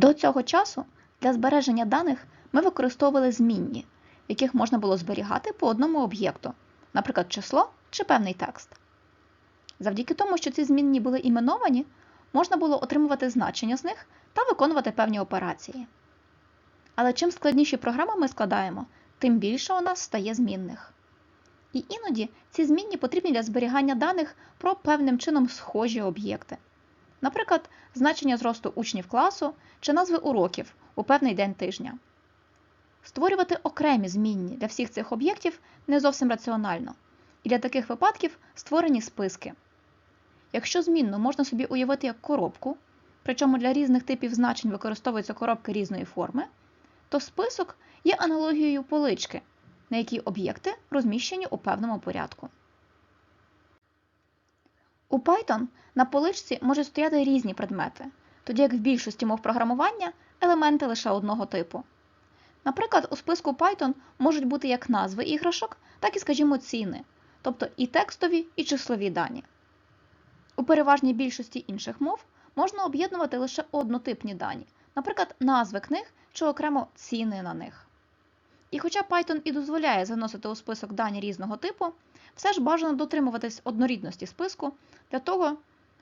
До цього часу для збереження даних ми використовували змінні, яких можна було зберігати по одному об'єкту, наприклад, число чи певний текст. Завдяки тому, що ці змінні були іменовані, можна було отримувати значення з них та виконувати певні операції. Але чим складніші програми ми складаємо, тим більше у нас стає змінних. І іноді ці змінні потрібні для зберігання даних про певним чином схожі об'єкти. Наприклад, значення зросту учнів класу чи назви уроків у певний день тижня. Створювати окремі змінні для всіх цих об'єктів не зовсім раціонально, і для таких випадків створені списки. Якщо змінну можна собі уявити як коробку, причому для різних типів значень використовуються коробки різної форми, то список є аналогією полички, на якій об'єкти розміщені у певному порядку. У Python на поличці можуть стояти різні предмети, тоді як в більшості мов програмування елементи лише одного типу. Наприклад, у списку Python можуть бути як назви іграшок, так і, скажімо, ціни, тобто і текстові, і числові дані. У переважній більшості інших мов можна об'єднувати лише однотипні дані, наприклад, назви книг чи окремо ціни на них. І хоча Python і дозволяє заносити у список дані різного типу, все ж бажано дотримуватись однорідності списку для того,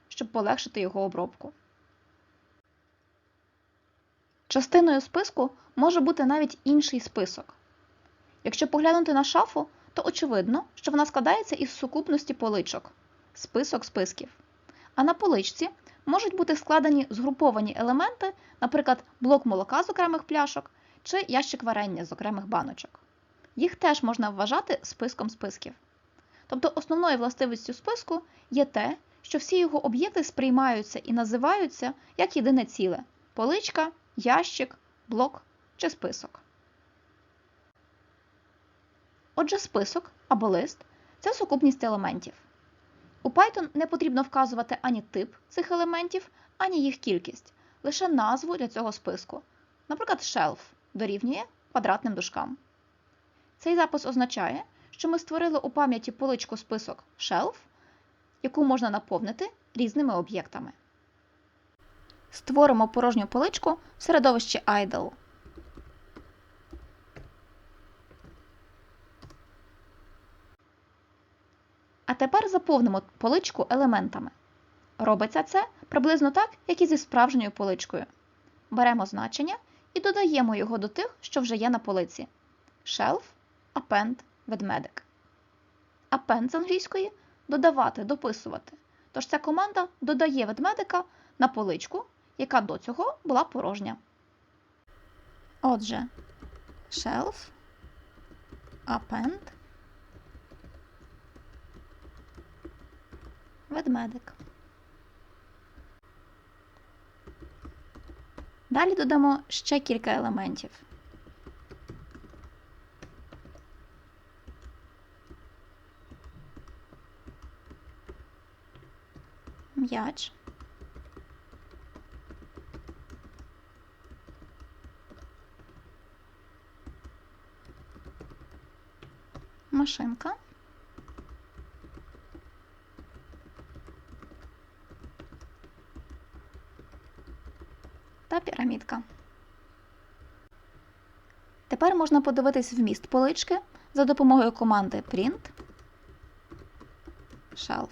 щоб полегшити його обробку. Частиною списку може бути навіть інший список. Якщо поглянути на шафу, то очевидно, що вона складається із сукупності поличок список списків. А на поличці можуть бути складені згруповані елементи, наприклад, блок молока з окремих пляшок чи ящик варення з окремих баночок. Їх теж можна вважати списком списків. Тобто основною властивістю списку є те, що всі його об'єкти сприймаються і називаються як єдине ціле поличка, ящик, блок чи список. Отже, список або лист це сукупність елементів. У Python не потрібно вказувати ані тип цих елементів, ані їх кількість, лише назву для цього списку. Наприклад, shelf дорівнює квадратним дужкам. Цей запис означає, що ми створили у пам'яті поличку список shelf, яку можна наповнити різними об'єктами. Створимо порожню поличку в середовищі idle. А тепер заповнимо поличку елементами. Робиться це приблизно так, як і зі справжньою поличкою. Беремо значення і додаємо його до тих, що вже є на полиці. Shelf, append, ведмедик. Append з англійської додавати, дописувати. Тож ця команда додає ведмедика на поличку, яка до цього була порожня. Отже, shelf, append, ведмедик. Далі додамо ще кілька елементів. М'яч. Машинка. та пірамідка. Тепер можна подивитись вміст полички за допомогою команди Print Shelf.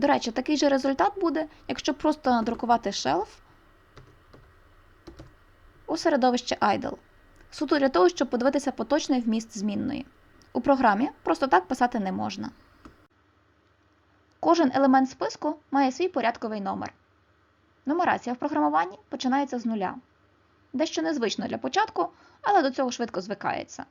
До речі, такий же результат буде, якщо просто надрукувати shelf у середовище idle. Суто для того, щоб подивитися поточний вміст змінної. У програмі просто так писати не можна. Кожен елемент списку має свій порядковий номер. Нумерація в програмуванні починається з нуля. Дещо незвично для початку, але до цього швидко звикається.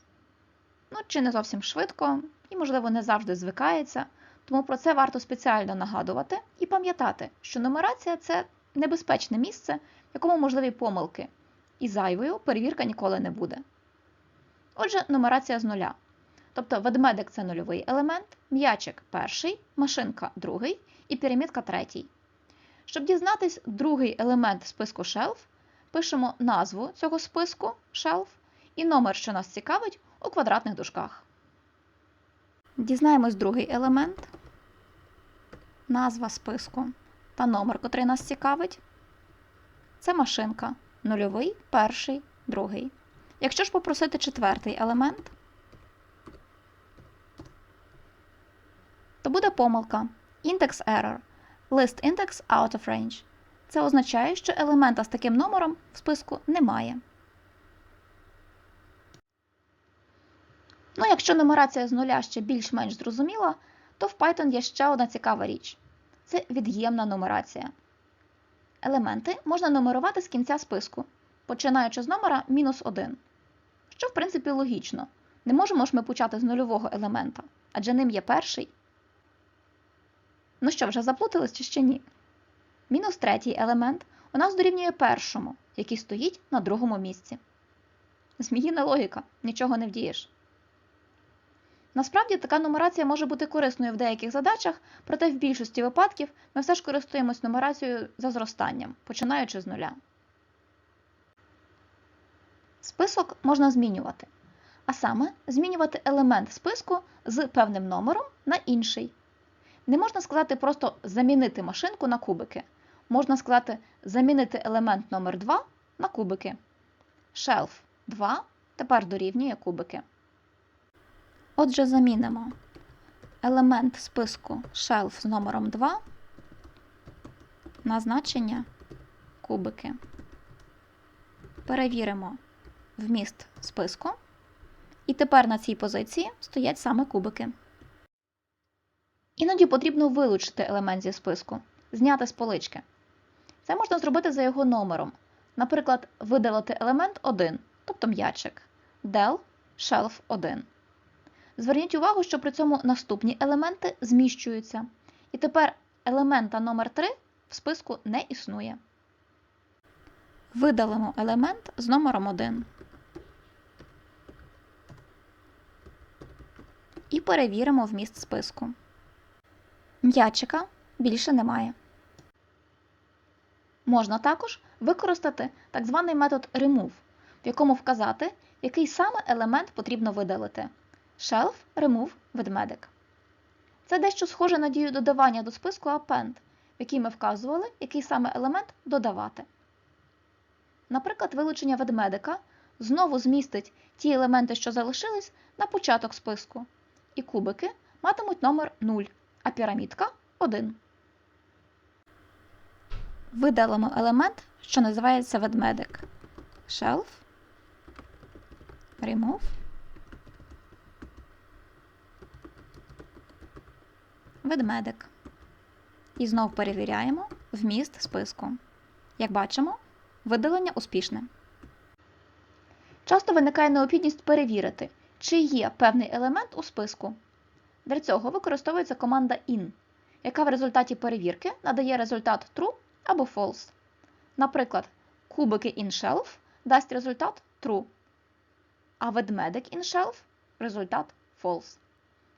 Ну, чи не зовсім швидко, і, можливо, не завжди звикається, тому про це варто спеціально нагадувати і пам'ятати, що нумерація це небезпечне місце, в якому можливі помилки, і зайвою перевірка ніколи не буде. Отже, нумерація з нуля. Тобто ведмедик це нульовий елемент, м'ячик перший, машинка другий і пірамідка третій. Щоб дізнатись другий елемент списку shelf, пишемо назву цього списку shelf і номер, що нас цікавить, у квадратних дужках. Дізнаємось другий елемент, назва списку та номер, котрий нас цікавить. це машинка. Нульовий, перший, другий. Якщо ж попросити четвертий елемент, то буде помилка. Index error. List index out of range. Це означає, що елемента з таким номером в списку немає. Ну, якщо нумерація з нуля ще більш-менш зрозуміла, то в Python є ще одна цікава річ це від'ємна нумерація. Елементи можна нумерувати з кінця списку, починаючи з номера мінус 1. Що, в принципі, логічно. Не можемо ж ми почати з нульового елемента, адже ним є перший. Ну що, вже заплутались чи ще ні? Мінус третій елемент у нас дорівнює першому, який стоїть на другому місці. Зміїна логіка, нічого не вдієш. Насправді така нумерація може бути корисною в деяких задачах, проте в більшості випадків ми все ж користуємось нумерацією за зростанням, починаючи з нуля. Список можна змінювати. А саме змінювати елемент списку з певним номером на інший. Не можна сказати просто замінити машинку на кубики. Можна сказати замінити елемент номер 2 на кубики. Shelf 2 тепер дорівнює кубики. Отже, замінимо елемент списку shelf з номером 2 на значення кубики. Перевіримо вміст списку. І тепер на цій позиції стоять саме кубики. Іноді потрібно вилучити елемент зі списку, зняти з полички. Це можна зробити за його номером. Наприклад, видалити елемент 1, тобто м'ячик, del shelf 1. Зверніть увагу, що при цьому наступні елементи зміщуються. І тепер елемента номер 3 в списку не існує. Видалимо елемент з номером 1. І перевіримо вміст списку. М'ячика більше немає. Можна також використати так званий метод remove, в якому вказати, який саме елемент потрібно видалити. Shelf remove ведмедик. Це дещо схоже на дію додавання до списку append, в якій ми вказували, який саме елемент додавати. Наприклад, вилучення ведмедика знову змістить ті елементи, що залишились, на початок списку, і кубики матимуть номер 0, а пірамідка 1. Видалимо елемент, що називається ведмедик. Shelf. Remove. Ведмедик. І знов перевіряємо вміст списку. Як бачимо, видалення успішне. Часто виникає необхідність перевірити, чи є певний елемент у списку. Для цього використовується команда in, яка в результаті перевірки надає результат true або false. Наприклад, кубики InShelf дасть результат true, а ведмедик InShelf результат false.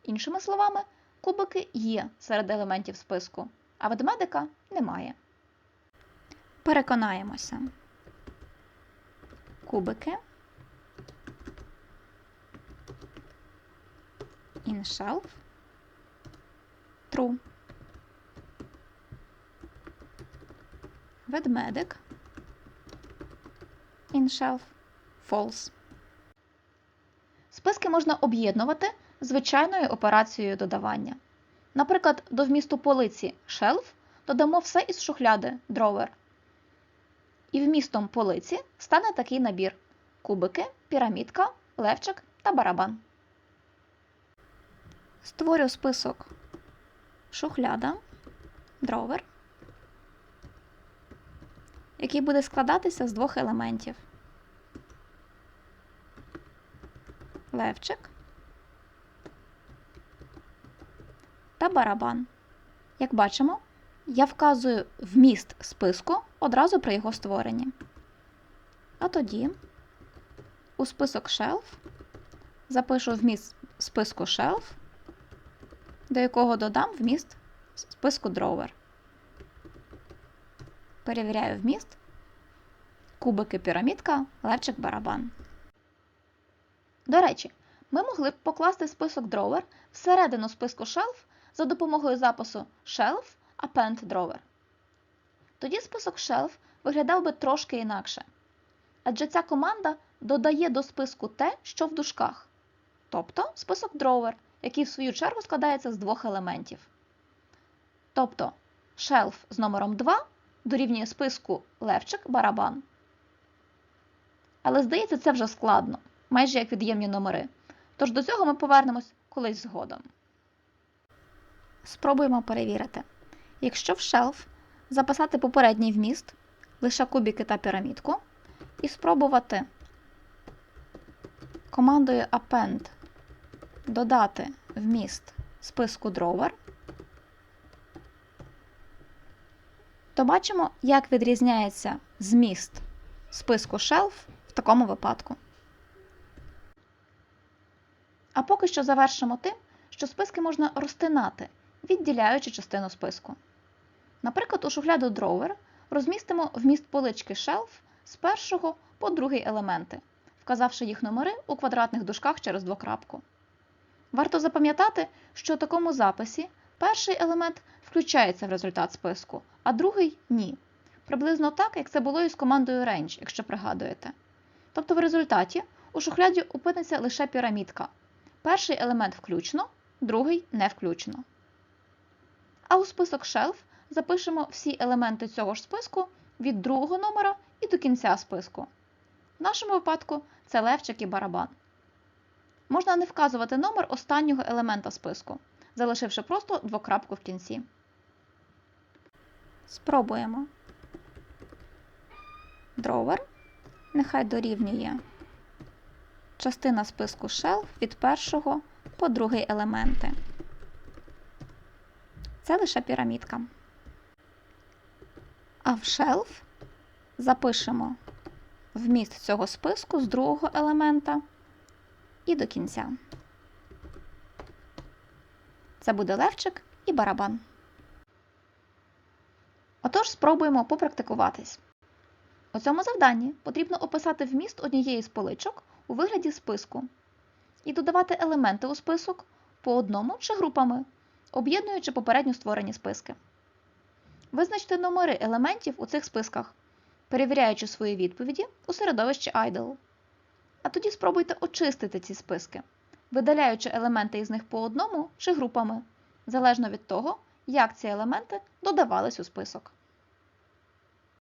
Іншими словами, кубики є серед елементів списку, а ведмедика немає. Переконаємося. Кубики InShelf True. Ведмедик InShelf False. Списки можна об'єднувати звичайною операцією додавання. Наприклад, до вмісту полиці shelf додамо все із шухляди drawer. І вмістом полиці стане такий набір: кубики, пірамідка, левчик та барабан. Створю список шухляда, дровер, який буде складатися з двох елементів. Левчик та барабан. Як бачимо, я вказую вміст списку одразу при його створенні. А тоді у список shelf запишу вміст списку shelf до якого додам вміст списку drawer. Перевіряю вміст, кубики пірамідка, левчик барабан. До речі, ми могли б покласти список drawer всередину списку shelf за допомогою запису shelf append drawer. Тоді список shelf виглядав би трошки інакше. Адже ця команда додає до списку те, що в дужках, тобто список drawer, який в свою чергу складається з двох елементів. Тобто shelf з номером 2 дорівнює списку левчик барабан. Але здається, це вже складно, майже як від'ємні номери. Тож до цього ми повернемось колись згодом. Спробуємо перевірити. Якщо в shelf записати попередній вміст, лише кубики та пірамідку, і спробувати командою append додати вміст списку drawer, то бачимо, як відрізняється зміст списку shelf в такому випадку. А поки що завершимо тим, що списки можна розтинати, відділяючи частину списку. Наприклад, у шухляду drawer розмістимо вміст полички shelf з першого по другий елементи, вказавши їх номери у квадратних дужках через двокрапку. Варто запам'ятати, що у такому записі перший елемент включається в результат списку, а другий ні. Приблизно так, як це було із командою range, якщо пригадуєте. Тобто в результаті у шухляді опиниться лише пірамідка. Перший елемент включно, другий не включно. А у список shelf запишемо всі елементи цього ж списку від другого номера і до кінця списку. В нашому випадку це левчик і барабан. Можна не вказувати номер останнього елемента списку, залишивши просто двокрапку в кінці. Спробуємо. Drawer нехай дорівнює частина списку shelf від першого по другий елементи. Це лише пірамідка. А в shelf запишемо вміст цього списку з другого елемента і до кінця. Це буде левчик і барабан. Отож, спробуємо попрактикуватись. У цьому завданні потрібно описати вміст однієї з поличок у вигляді списку і додавати елементи у список по одному чи групами, об'єднуючи попередньо створені списки. Визначте номери елементів у цих списках, перевіряючи свої відповіді у середовищі IDLE. А тоді спробуйте очистити ці списки, видаляючи елементи із них по одному чи групами, залежно від того, як ці елементи додавались у список.